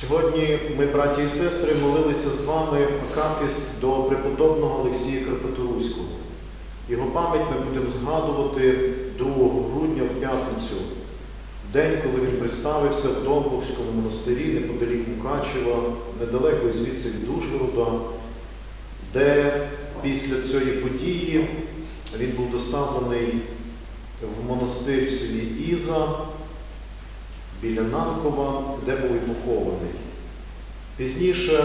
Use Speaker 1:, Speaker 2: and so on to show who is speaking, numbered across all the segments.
Speaker 1: Сьогодні ми, браті і сестри, молилися з вами Акафіст до преподобного Олексія Карпаторуського. Його пам'ять ми будемо згадувати 2 грудня в п'ятницю, день, коли він представився в Домбовському монастирі неподалік Мукачева, недалеко звідси від Ужгорода, де після цієї події він був доставлений в монастир в селі Іза біля Нанкова, де був похований. Пізніше,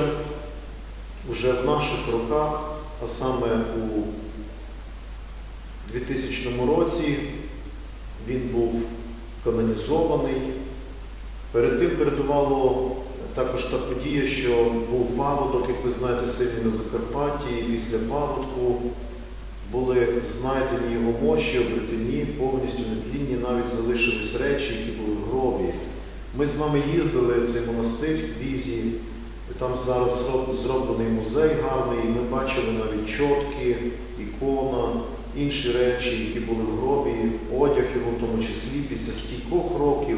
Speaker 1: уже в наших роках, а саме у 2000 році, він був канонізований. Перед тим передувало також та подія, що був паводок, як ви знаєте, сильний на Закарпатті, після паводку були знайдені його мощі, обретені, повністю нетлінні, навіть залишились речі, які були в гробі. Ми з вами їздили в цей монастир в Візі, і там зараз зроблений музей гарний, і ми бачили навіть чотки, ікона, інші речі, які були в гробі, одяг його в тому числі. Після стількох років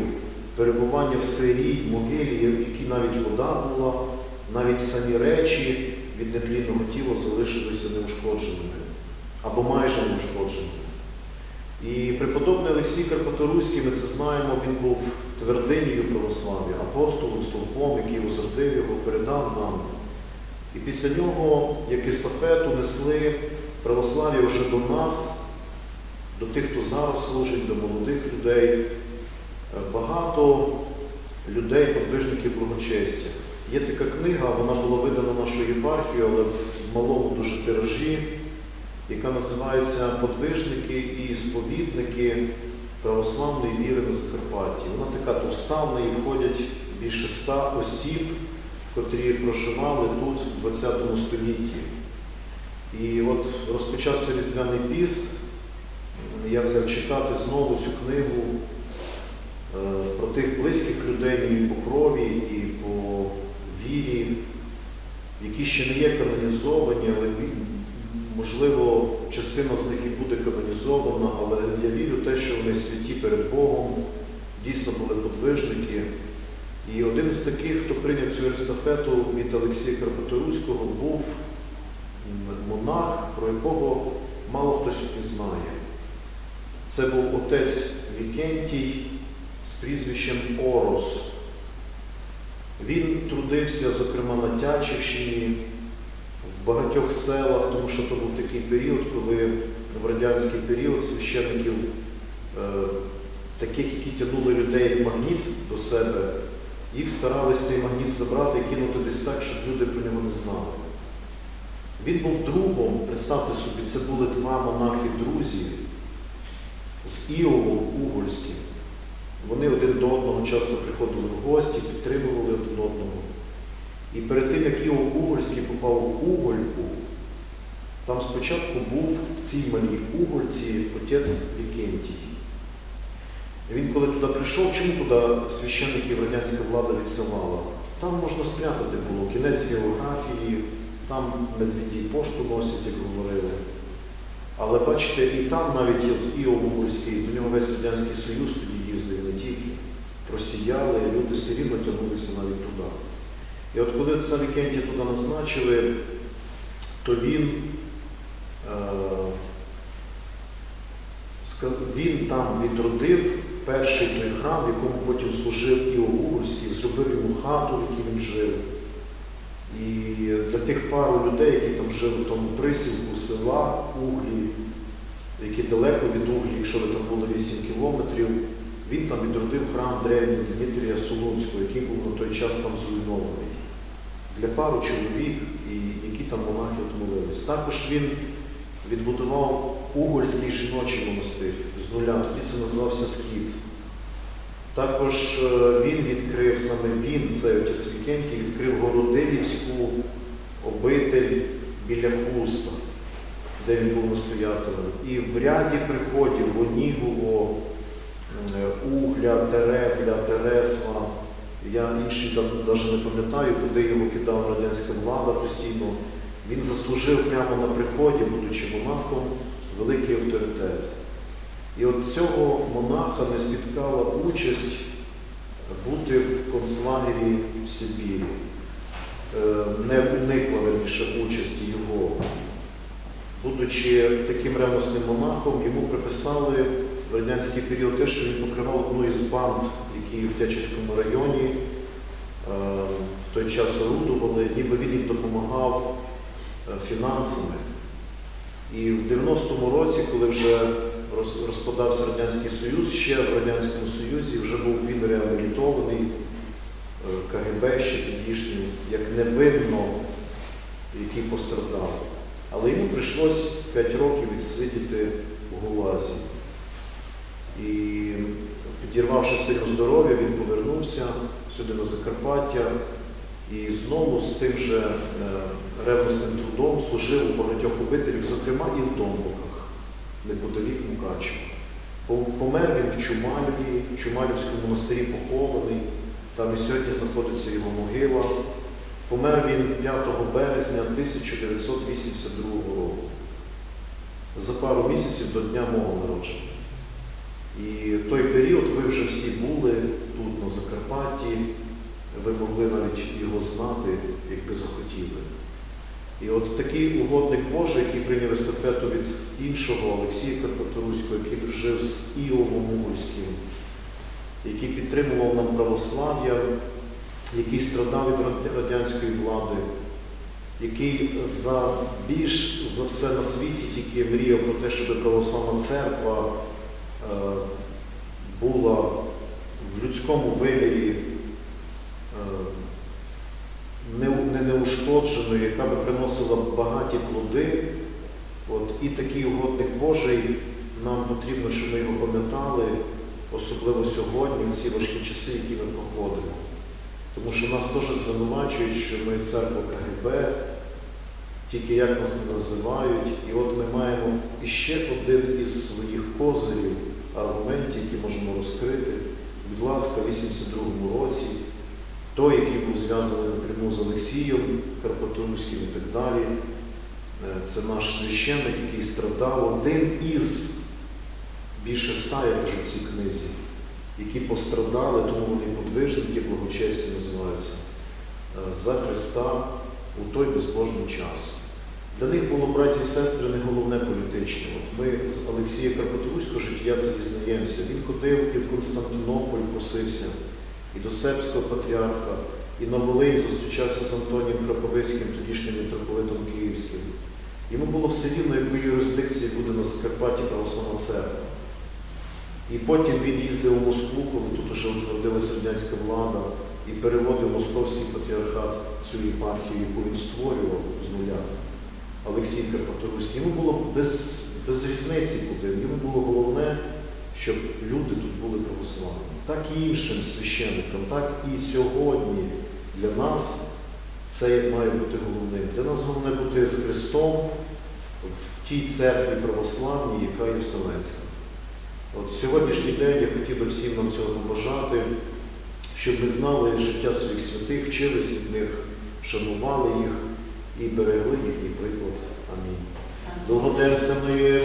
Speaker 1: перебування в сирій могилі, в якій навіть вода була, навіть самі речі від нетлінного тіла залишилися неушкодженими або майже неушкодженими. І преподобний Олексій Карпаторуський, ми це знаємо, він був твердинею православ'я, апостолом, стовпом, який возродив його, передав нам. І після нього, як естафету, несли православ'я вже до нас, до тих, хто зараз служить, до молодих людей. Е, Багато людей, подвижників благочестя. Є така книга, вона була видана нашою єпархією, але в малому дуже тиражі, яка називається Подвижники і сповідники православної віри на Закарпатті. Вона така товста, в неї входять більше ста осіб, котрі проживали тут в ХХ столітті. І от розпочався Різдвяний піст, я взяв читати знову цю книгу е, про тих близьких людей і по крові, і по вірі, які ще не є канонізовані, але можливо частина з них і буде канонізована, але я вірю в те, що вони святі перед Богом, дійсно були подвижники. І один з таких, хто прийняв цю естафету від Олексія Карпаторуського, був монах, про якого мало хто сьогодні знає. Це був отець Вікентій з прізвищем Орос. Він трудився, зокрема, на Тячівщині, багатьох селах, тому що то був такий період, коли в радянський період священників, е, таких, які тягнули людей як магніт до себе, їх старались цей магніт забрати і кинути десь так, щоб люди про нього не знали. Він був другом, представте собі, це були два монахи-друзі з Іовом Угольським. Вони один до одного часто приходили в гості, підтримували один одного. І перед тим, як Іов Угольський попав в Угольку, там спочатку був в цій малій Угольці отець Вікентій. Він коли туди прийшов, чому туди священників радянська влада відсилала? Там можна спрятати було кінець географії, там медведі пошту носять, як говорили. Але бачите, і там навіть от Іов Угорський, до нього весь Радянський Союз тоді їздив, не тільки. Просіяли, люди все рівно тягнулися навіть туди. І от коли це Вікентія туди назначили, то він, е, він там відродив перший той храм, в якому потім служив Іов Угорський, зробив йому хату, в якій він жив. І для тих пару людей, які там жили в тому присілку села Углі, які далеко від Углі, якщо ви там були 8 кілометрів, він там відродив храм древній Дмитрія Солунського, який був на той час там зруйнований. Для пару чоловік, і які там монахи молились. Також він відбудував Угольський жіночий монастир з нуля, тоді це називався Скіт. Також е, він відкрив, саме він, цей отець відкрив Городилівську обитель біля Хуста, де він був настоятелем. І в ряді приходів Вонігово, е, Угля, Теребля, Тересва, я інші навіть не пам'ятаю, куди його кидала радянська влада постійно. Він заслужив прямо на приході, будучи монахом, великий авторитет. І от цього монаха не спіткала участь бути в концлагері в Сибірі. Е, Не уникла верніше участі його. Будучи таким ревносним монахом, йому приписали в радянський період те, що він покривав одну із банд, які в Тячівському районі е, в той час орудували, ніби він їм допомагав е, фінансами. І в 90-му році, коли вже розпадався Радянський Союз, ще в Радянському Союзі вже був він реабілітований е, КГБ ще тодішнім, як невинно, який пострадав. Але йому прийшлось 5 років відсидіти в ГУЛАЗі. Підірвавши сильно здоров'я, він повернувся сюди на Закарпаття і знову з тим же е, ревностним трудом служив у багатьох обителях, зокрема і в Домбоках, неподалік Мукачева. Помер він в Чумаліві, в Чумалівському монастирі похований, там і сьогодні знаходиться його могила. Помер він 5 березня 1982 року, за пару місяців до дня мого народження. І той період ви вже всі були тут, на Закарпатті, ви могли навіть його знати, якби захотіли. І от такий угодник Божий, який прийняв естафету від іншого Олексія Карпаторуського, який жив з Іовом Мугульським, який підтримував нам православ'я, який страдав від радянської влади, який за більш за все на світі тільки мріяв про те, щоб православна церква е, була в людському вимірі е, не неушкодженою, яка би приносила багаті плоди. От, і такий угодник Божий нам потрібно, щоб ми його пам'ятали, особливо сьогодні, в ці важкі часи, які ми проходимо. Тому що нас теж звинувачують, що ми церква КГБ, тільки як нас не називають. І от ми маємо іще один із своїх козирів, аргументів, які можемо розкрити. Будь ласка, в 82-му році, той, який був зв'язаний напряму з Олексієм Карпатурським і так далі, е, це наш священник, який страдав, один із більше ста, я кажу в цій книзі, які пострадали, тому вони подвижники, благочесні називаються, е, за Христа у той безбожний час. Для них було, браті і сестри, не головне політичне. От ми з Олексія Карпаторуського життя це дізнаємося. Він ходив і в Константинополь просився, і до Сербського патріарха, і на Волині зустрічався з Антонієм Храповицьким, тодішнім митрополитом Київським. Йому було все рівно, якої юрисдикції буде на Закарпатті православна церква. І потім він їздив у Москву, коли тут уже утвердилася радянська влада, і переводив московський патріархат цю єпархію, яку він створював з нуля. Олексій Карпаторуський. Йому було без, без різниці куди. Йому було головне, щоб люди тут були православні. Так і іншим священникам, так і сьогодні для нас це має бути головним. Для нас головне бути з Христом в тій церкві православній, яка є Вселенська. От сьогоднішній день я хотів би всім нам цього побажати, щоб ми знали життя своїх святих, вчились від них, шанували їх і берегли їхній приклад. Амінь. Благоденственної